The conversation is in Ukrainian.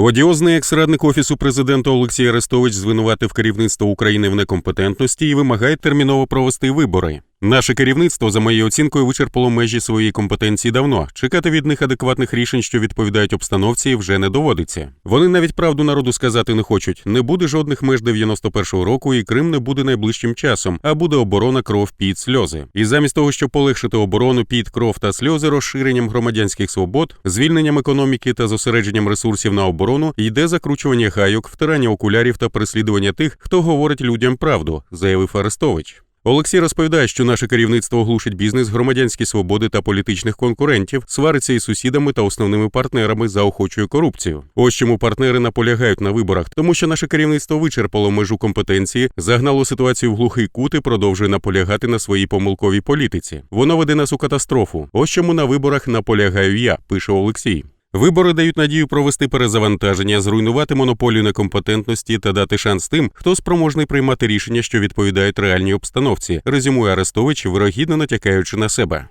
Одіозний екс-радник офісу президента Олексій Арестович звинуватив керівництво України в некомпетентності і вимагає терміново провести вибори. Наше керівництво, за моєю оцінкою, вичерпало межі своєї компетенції давно. Чекати від них адекватних рішень, що відповідають обстановці, вже не доводиться. Вони навіть правду народу сказати не хочуть. Не буде жодних меж 91-го року, і Крим не буде найближчим часом, а буде оборона кров під сльози. І замість того, щоб полегшити оборону під кров та сльози, розширенням громадянських свобод, звільненням економіки та зосередженням ресурсів на оборону, йде закручування гайок, втирання окулярів та переслідування тих, хто говорить людям правду, заявив Арестович. Олексій розповідає, що наше керівництво глушить бізнес, громадянські свободи та політичних конкурентів, свариться із сусідами та основними партнерами, заохочує корупцію. Ось чому партнери наполягають на виборах, тому що наше керівництво вичерпало межу компетенції, загнало ситуацію в глухий кут і продовжує наполягати на своїй помилковій політиці. Воно веде нас у катастрофу. Ось чому на виборах наполягаю я, пише Олексій. Вибори дають надію провести перезавантаження, зруйнувати монополію некомпетентності та дати шанс тим, хто спроможний приймати рішення, що відповідають реальній обстановці, резюмує Арестович, вирогідно натякаючи на себе.